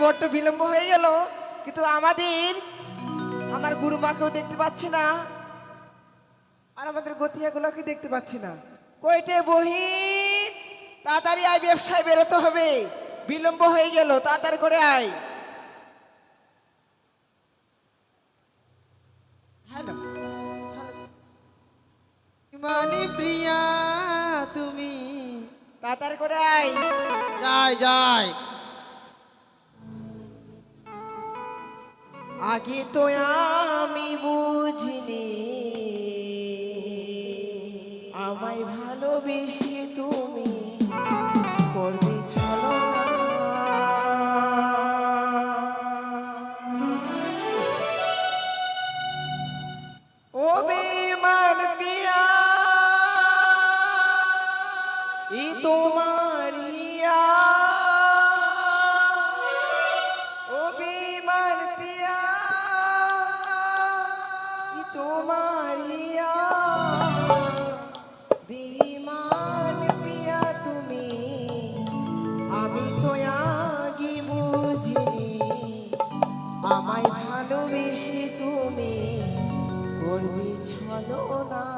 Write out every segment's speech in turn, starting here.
বড্ড বিলম্ব হয়ে গেল। কিন্তু আমাদের, আমার গুরুমাকেও দেখতে পাচ্ছি না। আর আমাদের গতিয়াগুলোকে দেখতে পাচ্ছি না? কইটে বহি তাড়াতাড়ি আয়, ব্যবসায় বেরোতে হবে। বিলম্ব হয়ে গেল, তাড়াতাড়ি করে আয়। হ্যালো মানে প্রিয়া, তুমি, তাড়াতাড়ি করে আয়। যাই যাই। আগে তো আমি বুঝিনি। আমায় ভালোবেসে তুমি করবি ছলো না আরি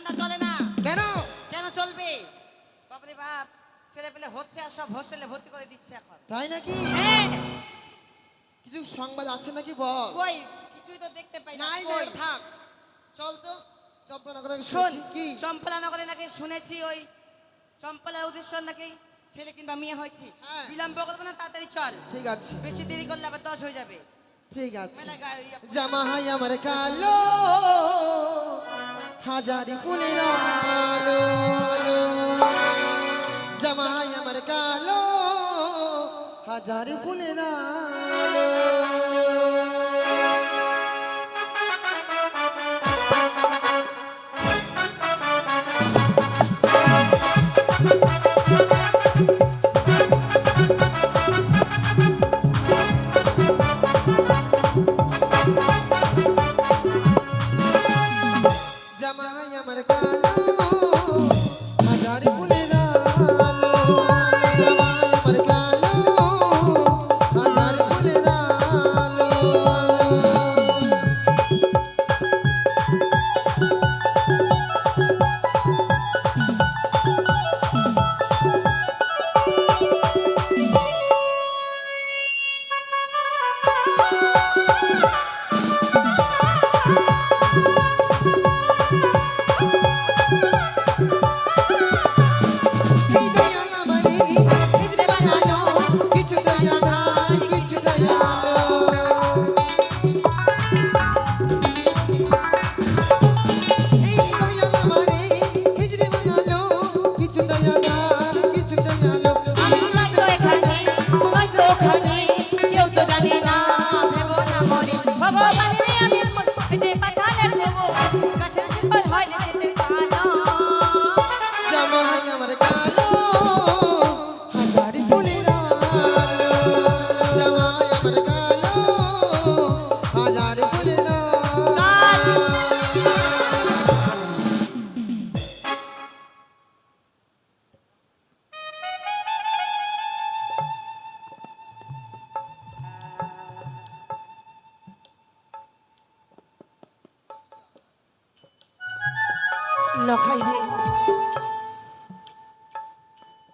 ধান্দা চলে না। কেন? কেন চলবে? বাপরে বাপ ছেলে পেলে হচ্ছে আর সব হোস্টেলে ভর্তি করে দিচ্ছে এখন। তাই নাকি? হ্যাঁ, কিছু সংবাদ আছে নাকি বল? কই? কিছুই তো দেখতে পাই না। নাই নাই থাক। চল তো চম্পনগরে শোন শুনছি। কি? চম্পলানগরে নাকি শুনেছি ওই চম্পলার উদ্দেশ্য নাকি ছেলে কিংবা মেয়ে হয়েছে। হ্যাঁ। বিলম্ব করব না তাড়াতাড়ি চল। ঠিক আছে। বেশি দেরি করলে আবার দশ হয়ে যাবে। ঠিক আছে। জামা হাই আমার কালো। হাজারি ফুলের আলো জামাই আমার কালো হাজারি ফুলের আলো।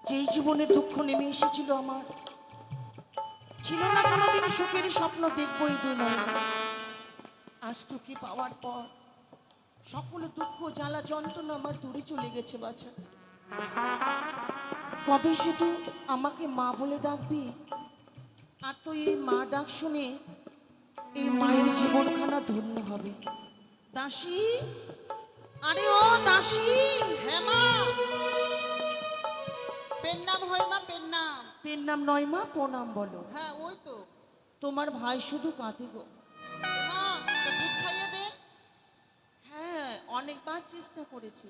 যেই জীবনে দুঃখ নেমে এসেছিল আমার, ছিল না কোনোদিন সুখের স্বপ্ন দেখব এই দুই আজ তোকে পাওয়ার পর সকল দুঃখ, জ্বালা, যন্ত্রণা আমার দূরে চলে গেছে বাছা। কবে শুধু আমাকে মা বলে ডাকবি, আর তো এই মা ডাক শুনে এই মায়ের জীবনখানা ধন্য হবে। দাসী, আরে ও দাসী হ্যাঁ মা। পেন নাম হয় মা পেন নাম। পেন নাম নয় মা প্রণাম বলো। হ্যাঁ ওই তো। তোমার ভাই শুধু কাঁদে গো। মা দুধ খাইয়ে দে। হ্যাঁ অনেকবার চেষ্টা করেছি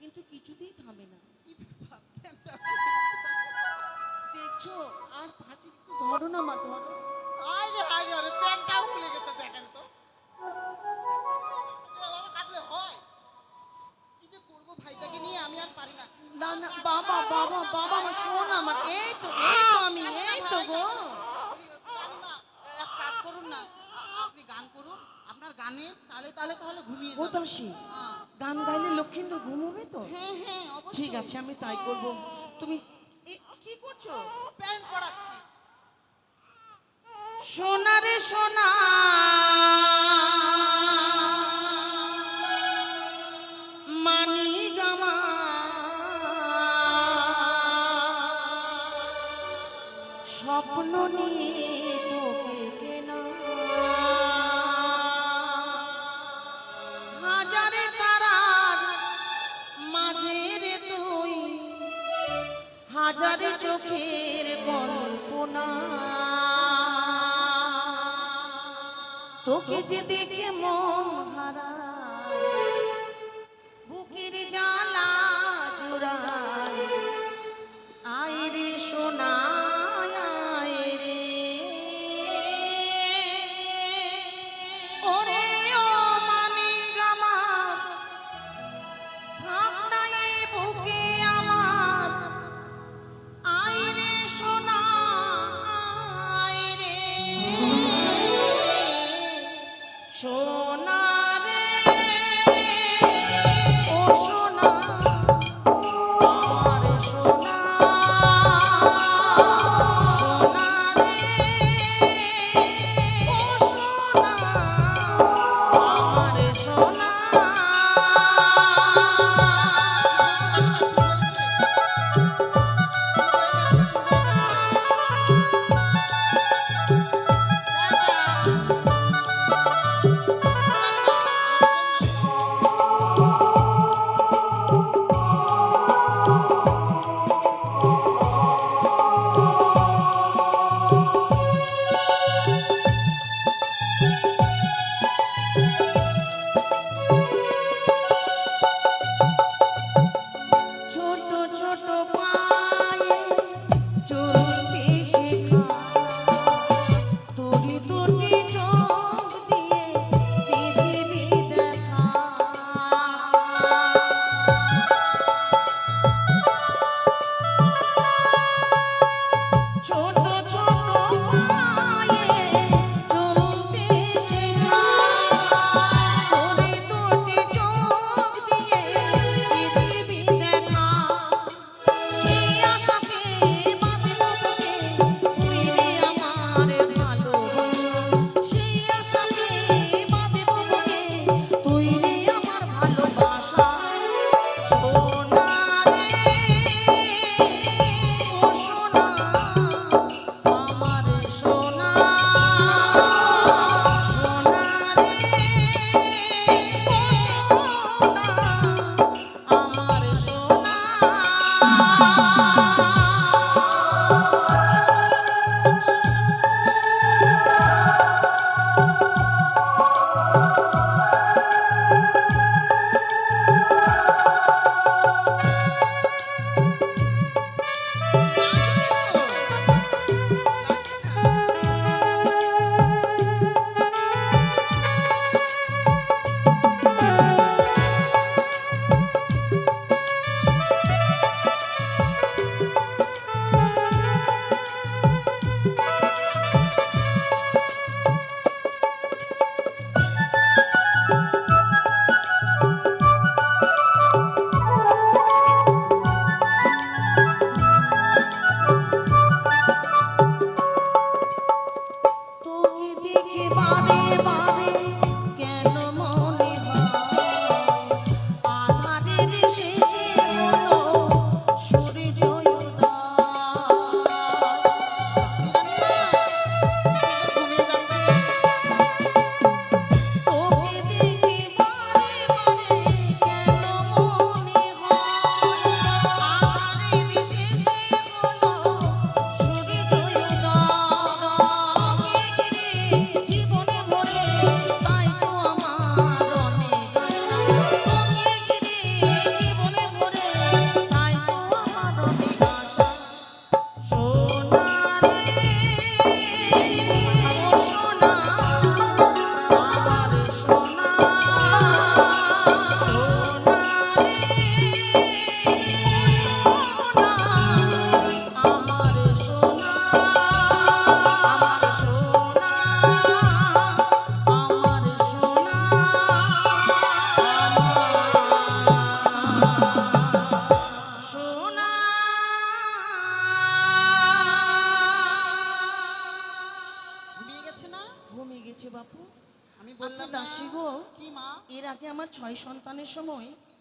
কিন্তু কিছুতেই থামে না। দেখছ আর ভাজি একটু ধরো না মা ধরো। আয় রে আয় রে প্যান্টটাও খুলে গেছে দেখেন তো। যে নিয়ে আমি আর পারি না। না না বাবা বাবা বাবা আমার শোন আমার এই তো এই তো আমি এই তো গো। এক কাজ করুন না আপনি গান করুন আপনার গানে তালে তালে তাহলে ঘুমিয়ে ও যাবেন। দাসী। গান গাইলে লক্ষ্মীন্দর ঘুমোবে তো? হ্যাঁ হ্যাঁ অবশ্যই। ঠিক আছে আমি তাই করব। তুমি কি করছ? প্যান্ট পরাচ্ছি। সোনা রে সোনা হাজারে তারার মাঝে রে হাজারে চোখের কল্পনা। তোকে যে দেখে মন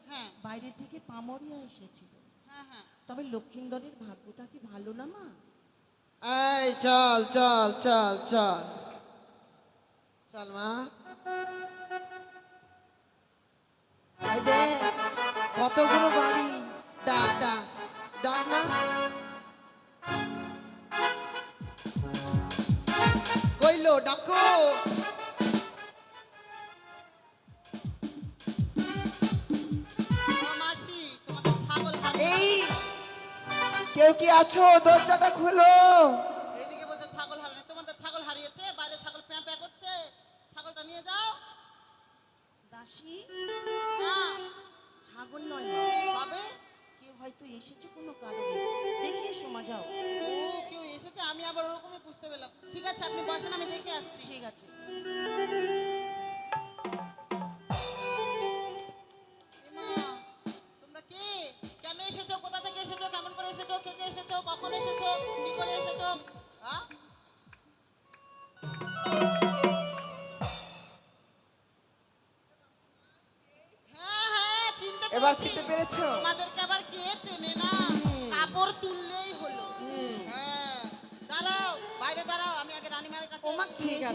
হ্যাঁ। বাইরে থেকে পামরিয়া এসেছিল। হ্যাঁ হ্যাঁ। তবে লক্ষিন্দরের ভাগ্যটা কি ভালো না মা? এই চল চল চল চল। চল মা। কতগুলো বাড়ি? ডাক ডাক ডাক না। কইলো ডাকো। কেউ কি আছো? দরজাটা খোলো।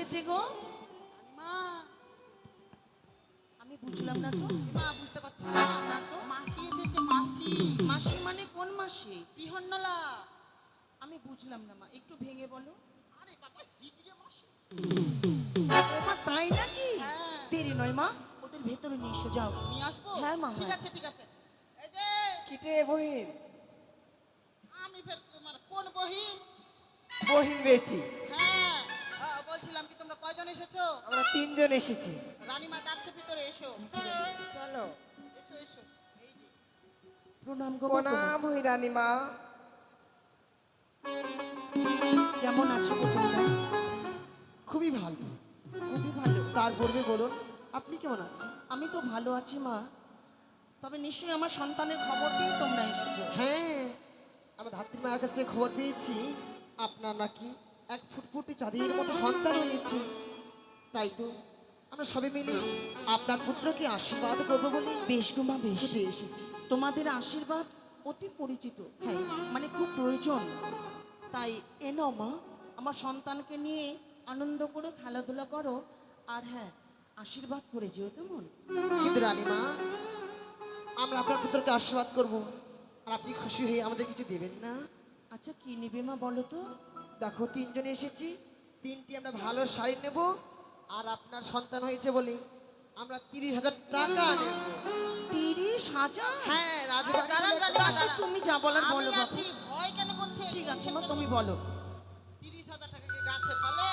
এসেছে গো? রানীমা আমি বুঝলাম না তো। মা বুঝতে পারছি না না তো। মাসি এসেছে মাসি। মাসি মানে কোন মাসি? বিহন্নলা আমি বুঝলাম না মা একটু ভেঙে বলো। আরে বাবা হিজড়ে মাসি। ওমা তাই নাকি? হ্যাঁ। দেরি নয় মা। ওদের ভেতরে নিয়ে এসো যাও। নিয়ে আসব? হ্যাঁ, মা, ঠিক হ্যাঁ। আছে ঠিক আছে। এই যে। কিটে বহিন? আমি ফের তোমার কোন বহিন? বহিন বেটি। হ্যাঁ। কয়জন এসেছ? আমরা তিনজন এসেছি। রানীমা ডাকছে ভিতরে এসো। চলো। এসো এসো। এই যে। প্রণাম গো মা, প্রণাম। প্রণাম হই রানীমা। কেমন আছো তোমরা? খুবই ভালো। খুবই ভালো। তার পূর্বে বলুন। আপনি কেমন আছেন? আমি তো ভালো আছি মা। তবে নিশ্চয়ই আমার সন্তানের খবর পেয়ে তোমরা এসেছ। হ্যাঁ আমার ধাত্রী মায়ের কাছ থেকে খবর পেয়েছি। আপনার নাকি এক ফুটফুটি চাঁদের মতো সন্তান হয়েছে তাই তো আমরা সবে মিলে আপনার পুত্রকে আশীর্বাদ করব বলে বেশ গো মা বেশ। এসেছি। তোমাদের আশীর্বাদ অতি পরিচিত। হ্যাঁ। মানে খুব প্রয়োজন। তাই এনো মা আমার সন্তানকে নিয়ে আনন্দ করে খেলাধুলা করো। আর হ্যাঁ আশীর্বাদ করে যেও তেমন কিন্তু রানীমা আমরা আপনার পুত্রকে আশীর্বাদ করব। আর আপনি খুশি হয়ে আমাদের কিছু দেবেন না। আচ্ছা কি নেবে মা বলো তো? দেখো তিনজন এসেছি। তিনটি আমরা ভালো শাড়ি নেব। আর আপনার সন্তান হয়েছে বলে আমরা তিরিশ হাজার টাকা নেব। তিরিশ হাজার? হ্যাঁ বলে- তুমি যা বলার বলো আছি ভয় কেন করছে? ঠিক আছে মা তুমি বলো। তিরিশ হাজার টাকা কি গাছের পালে?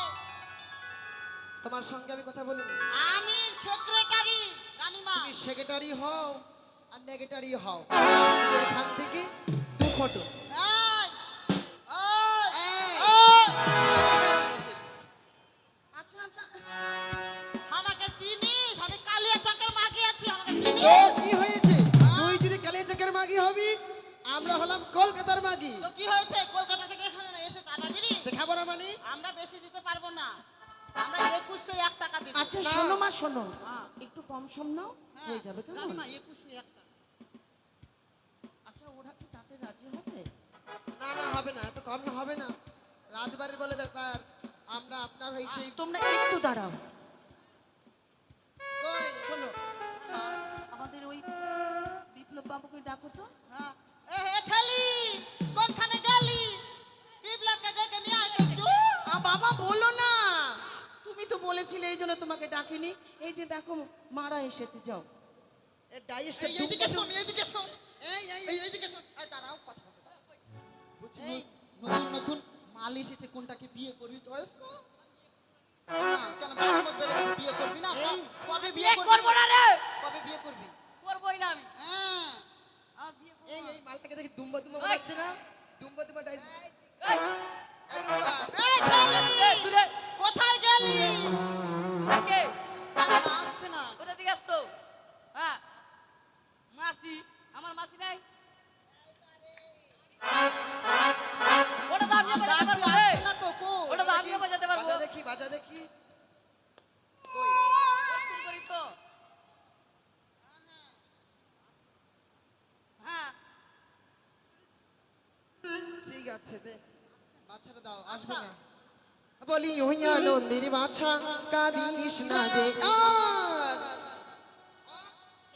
তোমার সঙ্গে আমি কথা বলিনি। আমি সেক্রেটারি রানীমা। তুমি সেক্রেটারি হও আর নেগেটারি হও। এখান থেকে দু ফটো। কি হয়েছে? তুই যদি কালিয়াচকের মাগি হবি আমরা হলাম কলকাতার মাগি। তো কি হয়েছে? কলকাতা থেকে এখানে এসে দাদাগিরি দেখাবো না মানে? আমরা বেশি দিতে পারব না। আমরা একুশশো এক টাকা দিব আচ্ছা শোনো মা শোনো। হ্যাঁ। একটু কম সম নাও হ্যাঁ, হয়ে যাবে কেমন? রানীমা একুশশো এক টাকা। আচ্ছা ওরা কি তাতে রাজি হবে? না না হবে না এত কম হবে না। রাজবাড়ির বলে ব্যাপার। আমরা আপনার হয়ে সেই তোমরা একটু দাঁড়াও। আমাদের ওই বিপ্লব বাবুকে ডাকো তো। হ্যাঁ। এ হে কোনখানে গেলি? বিপ্লবকে ডেকে নিয়ে আয় তো আ, বাবা বলো না। তুমি তো বলেছিলে এই জন্য তোমাকে ডাকিনি। এই যে দেখো মারা এসেছে যাও। এ ডাইসটা এইদিকে শোন এইদিকে শোন। এই এই এই এইদিকে শোন। এই দাঁড়াও কথা এই। নতুন নতুন মাল এসেছে কোনটাকে বিয়ে করবি চয়েস কর হ্যাঁ, কেন বিয়ে করবি না? কবে বিয়ে বিয়ে করবি না রে। কবে বিয়ে করবি? করবোই না আমি হ্যাঁ এই এই মালটাকে দেখি দুম্বা দুম্বা বাজছে না দুম্বা দুম্বা ডাইস কোথায় গেলি কে? ইচ্ছা কাঁদিস না যে হ্যাঁ। আর।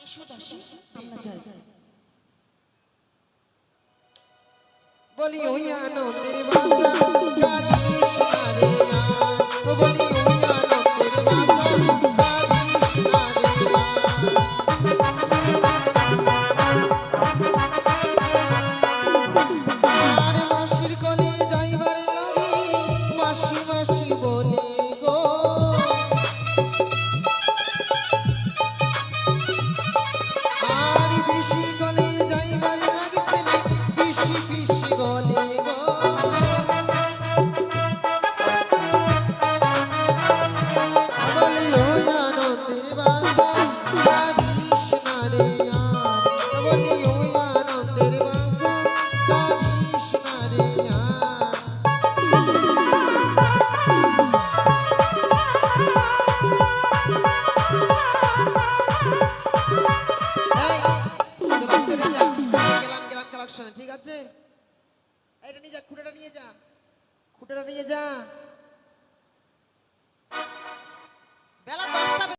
এসো দাসী আমরা যাই। বলি ওই আনন্দের বাচ্চা